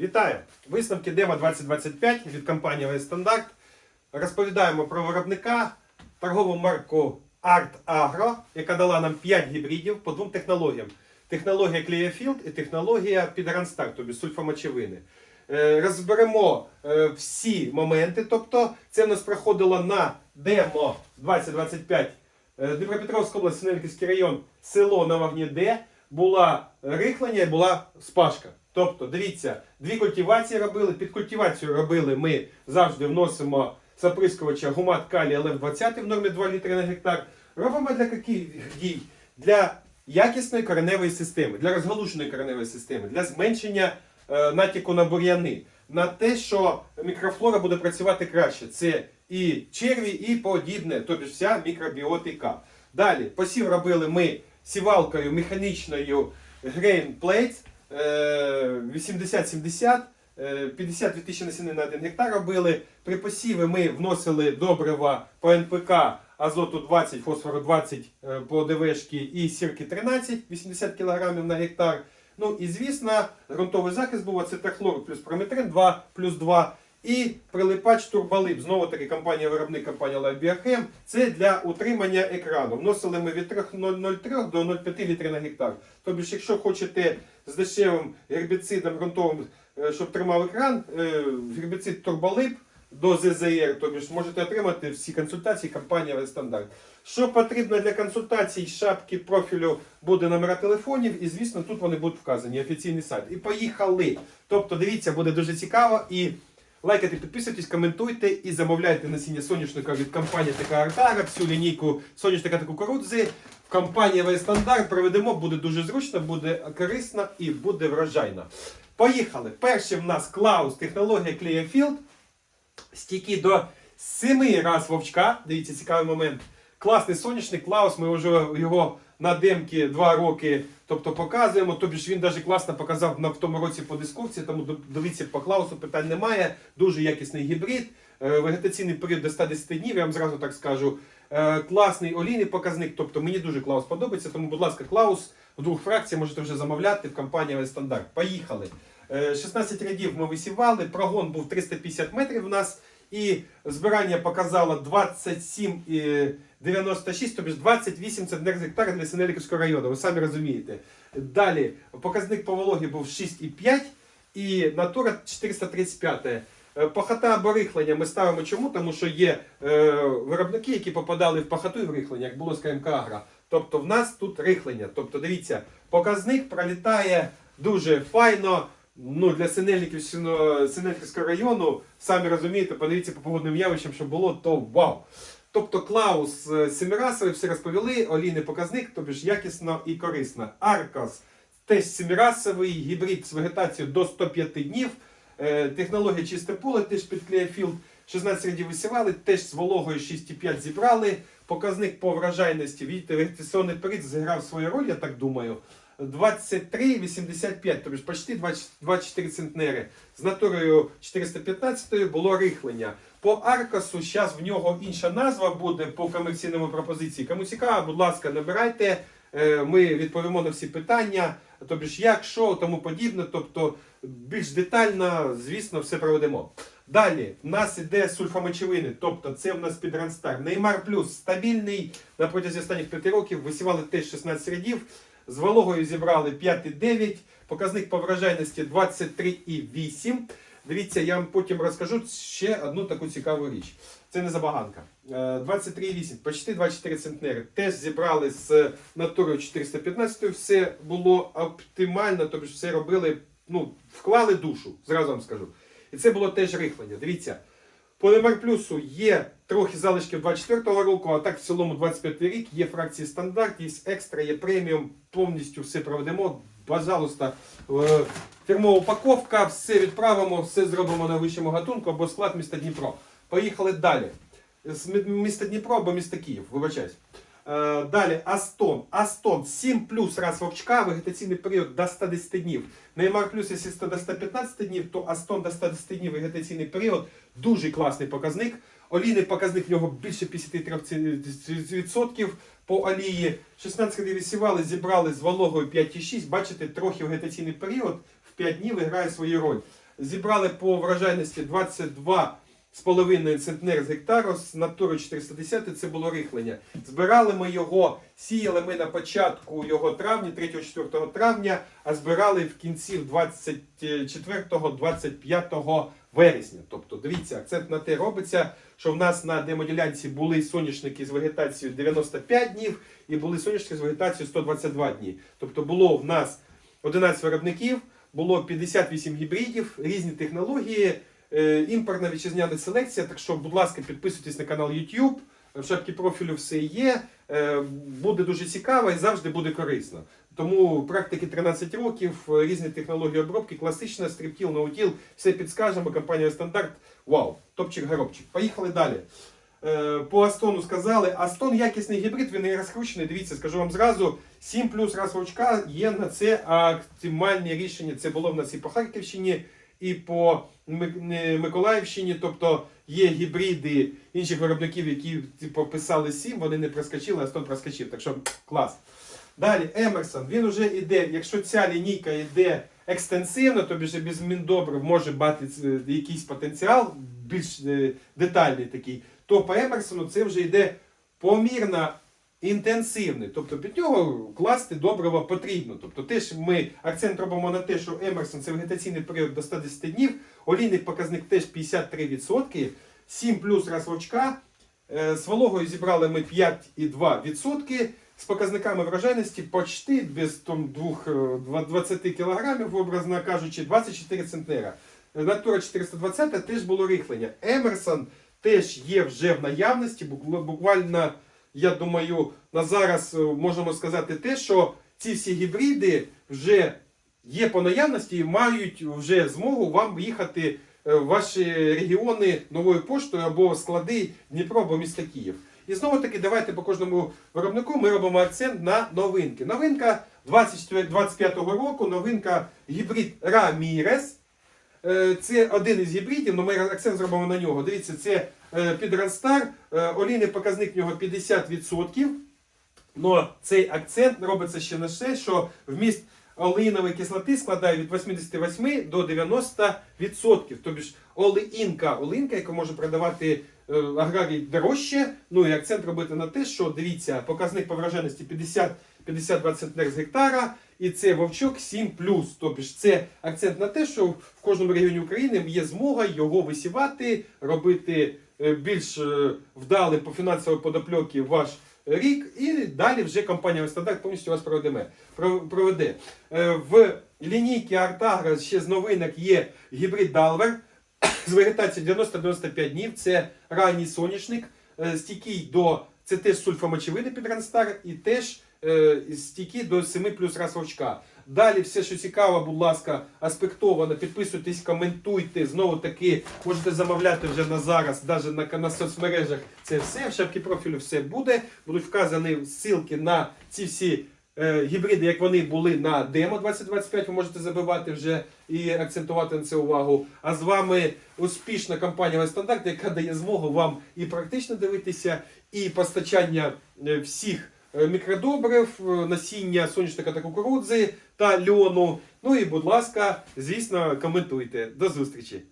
Вітаю! Висновки Дема 2025 від компанії Вестандарт. Розповідаємо про виробника торгову марку Art Agro, яка дала нам 5 гібридів по двом технологіям. Технологія Clearfield і технологія Підранстар, тобі сульфамочевини. Е, Розберемо е, всі моменти. Тобто, це в нас проходило на демо 2025 Е, Дніпропетровська область, Синельківський район, село на вогні Д, була рихлення і була спашка. Тобто, дивіться, дві культивації робили. Під культивацію робили ми завжди вносимо з оприскувача гумат калій ЛФ 20 в нормі 2 літри на гектар. Робимо для яких дій? Для якісної кореневої системи, для розгалуженої кореневої системи, для зменшення е, натяку на бур'яни, на те, що мікрофлора буде працювати краще. Це і черві, і подібне, тобто вся мікробіотика. Далі, посів робили ми сівалкою механічною Grain Plates 80-70, е, 52 тисячі насінин на 1 гектар робили. При посіві ми вносили добрива по НПК азоту 20, фосфору 20 е, по ДВшки і сірки 13, 80 кг на гектар. Ну і звісно, ґрунтовий захист був ацетахлор плюс прометрин 2 плюс 2. І прилипач турболип. Знову таки компанія виробник компанія Лайбіохем. Це для утримання екрану. Вносили ми від 3,03 до 0,5 літри на гектар. Тобто, якщо хочете з дешевим гербіцидом ґрунтовим, е, щоб тримав екран, е, гербіцид турболип до ЗЗР, тобто можете отримати всі консультації компанії Вестандарт. Що потрібно для консультацій, шапки профілю буде номера телефонів, і звісно, тут вони будуть вказані, офіційний сайт. І поїхали. Тобто, дивіться, буде дуже цікаво. І лайкайте, підписуйтесь, коментуйте і замовляйте насіння соняшника від компанії така Артара, всю лінійку соняшника та кукурудзи. В компанії Вестандарт проведемо, буде дуже зручно, буде корисно і буде врожайно. Поїхали. Перший в нас Клаус, технологія Clearfield. Стійкі до 7 раз вовчка. Дивіться, цікавий момент. Класний соняшник Клаус. Ми вже його на демки 2 роки тобто, показуємо. Тобі ж він навіть класно показав в тому році по дискурсії, тому дивіться по Клаусу питань немає. Дуже якісний гібрид. Е, Вегетаційний період до 110 днів, я вам зразу так скажу. Е, Класний олійний показник. Тобто мені дуже Клаус подобається. Тому, будь ласка, Клаус в двох фракціях можете вже замовляти в компанії Стандарт. Поїхали. Е, 16 рядів ми висівали, прогон був 350 метрів у нас, і збирання показало 27,96, тобто 28 центнер з гектара для Синеліківського району, ви самі розумієте. Далі показник по вологі був 6,5 і натура 435. Е, Пахота або рихлення ми ставимо чому? Тому що є е, виробники, які попадали в пахоту і в рихлення, як було з КМК Агра. Тобто в нас тут рихлення. Тобто, дивіться, показник пролітає дуже файно. Ну, для Синельників, Синельниківського району, самі розумієте, подивіться по погодним явищам, що було, то вау. Тобто Клаус е, семирасовий, все розповіли, олійний показник, тобі ж якісно і корисно. Аркос теж семирасовий, гібрид з вегетацією до 105 днів. Е, Технологія чисте поле, теж під Clearfield. 16 рядів висівали, теж з вологою 6,5 зібрали. Показник по вражайності, видите, вегетаційний період зіграв свою роль, я так думаю. 23,85, тобто почти 24 центнери. З натурою 415 було рихлення. По Аркасу зараз в нього інша назва буде по комерційному пропозиції. Кому цікаво, будь ласка, набирайте. Е, Ми відповімо на всі питання, тобто як, що, тому подібне. Тобто більш детально, звісно, все проведемо. Далі в нас іде сульфамочевини, тобто це в нас підранстар. Неймар плюс стабільний на протязі останніх 5 років. Висівали теж 16 рядів. З вологою зібрали 5,9, показник по вражайності 23,8. Дивіться, я вам потім розкажу ще одну таку цікаву річ. Це не забаганка. Е, 23,8, почти 24 центнери. Теж зібрали з натурою 415, все було оптимально, тобто все робили, ну, вклали душу, зразу вам скажу. І це було теж рихлення. Дивіться, по Немар Плюсу є трохи залишків 24-го року, а так в цілому 25 рік є фракції стандарт, є екстра, є преміум, повністю все проведемо. Пожалуйста, е, фірмова упаковка, все відправимо, все зробимо на вищому гатунку або склад міста Дніпро. Поїхали далі. З міста Дніпро або міста Київ, вибачаюсь. Е, Далі Астон. Астон 7 плюс раз вовчка, вегетаційний період до 110 днів. Неймар плюс, якщо 100 до 115 днів, то Астон до 110 днів вегетаційний період. Дуже класний показник. Олійний показник в нього більше 53% по олії. 16 років висівали, зібрали з вологою 5,6. Бачите, трохи вегетаційний період в 5 днів грає свою роль. Зібрали по врожайності 22,5 центнер з гектару з натури 410 це було рихлення. Збирали ми його, сіяли ми на початку його травня, 3-4 травня, а збирали в кінці 24-25 вересня. Тобто, дивіться, акцент на те робиться, що в нас на демоділянці були соняшники з вегетацією 95 днів і були соняшники з вегетацією 122 дні. Тобто було в нас 11 виробників, було 58 гібридів, різні технології, е, імпортна вітчизняна селекція. Так що, будь ласка, підписуйтесь на канал YouTube. В шапці профілю все є. Е, Буде дуже цікаво і завжди буде корисно. Тому практики 13 років, е, різні технології обробки, класична, стріптіл, ноутіл, все підскажемо. Компанія стандарт. Вау, топчик-горобчик. Поїхали далі. Е, По Астону сказали, Астон якісний гібрид, він не розкручений. Дивіться, скажу вам зразу, 7 плюс раз вовчка є на це оптимальне рішення. Це було в нас і по Харківщині, і по Миколаївщині. Тобто є гібриди інших виробників, які типу, писали 7, вони не проскочили, Астон проскочив. Так що клас. Далі Емерсон, він вже йде, якщо ця лінійка йде екстенсивно, тобі ж без міндобрив може мати е, якийсь потенціал, більш е, детальний такий, то по Емерсону це вже йде помірно інтенсивний. Тобто під нього класти добрива потрібно. Тобто теж ми акцент робимо на те, що Емерсон це вегетаційний період до 110 днів, олійний показник теж 53%, 7 плюс раз вовчка. Е, З вологою зібрали ми 5,2%. З показниками врожайності почти без там, двох, е, 20 кг, образно кажучи, 24 центнера. Е, Натура 420 теж було рихлення. Емерсон теж є вже в наявності. Буквально, я думаю, на зараз е, можемо сказати те, що ці всі гібриди вже є по наявності і мають вже змогу вам їхати е, в ваші регіони новою поштою або склади Дніпро або міста Київ. І знову таки, давайте по кожному виробнику ми робимо акцент на новинки. Новинка 24 року, новинка гібрид Рамірес. Е, Це один із гібридів, але ми акцент зробимо на нього. Дивіться, це е, Підранстар, е, олійний показник в нього 50%. Но цей акцент робиться ще на те, що вміст олеїнової кислоти складає від 88 до 90%. Тобто олеїнка, олинка, яку може продавати аграрій дорожче. Ну і акцент робити на те, що дивіться, показник по враженості 50 52 центнер з гектара, і це вовчок 7 Тобто це акцент на те, що в кожному регіоні України є змога його висівати, робити е, більш е, вдалим по фінансовій подопльокі ваш рік, і далі вже компанія Стандарт повністю вас проведе. Е, В лінійці Артагра ще з новинок є гібрид Далвер з вегетацією 90-95 днів. Це ранній соняшник, е, стійкий до це теж сульфомочевидний під Ранстар і теж е, стійкий до 7 плюс раз вовчка. Далі все, що цікаво, будь ласка, аспектовано, підписуйтесь, коментуйте. Знову таки можете замовляти вже на зараз, навіть на, на соцмережах. Це все в шапці профілю все буде. Будуть вказані ссылки на ці всі гібриди, як вони були на демо 2025. Ви можете забивати вже і акцентувати на це увагу. А з вами успішна компанія Стандарт, яка дає змогу вам і практично дивитися, і постачання е, всіх е, мікродобрив, е, насіння соняшника та кукурудзи та льону. Ну і, будь ласка, звісно, коментуйте. До зустрічі!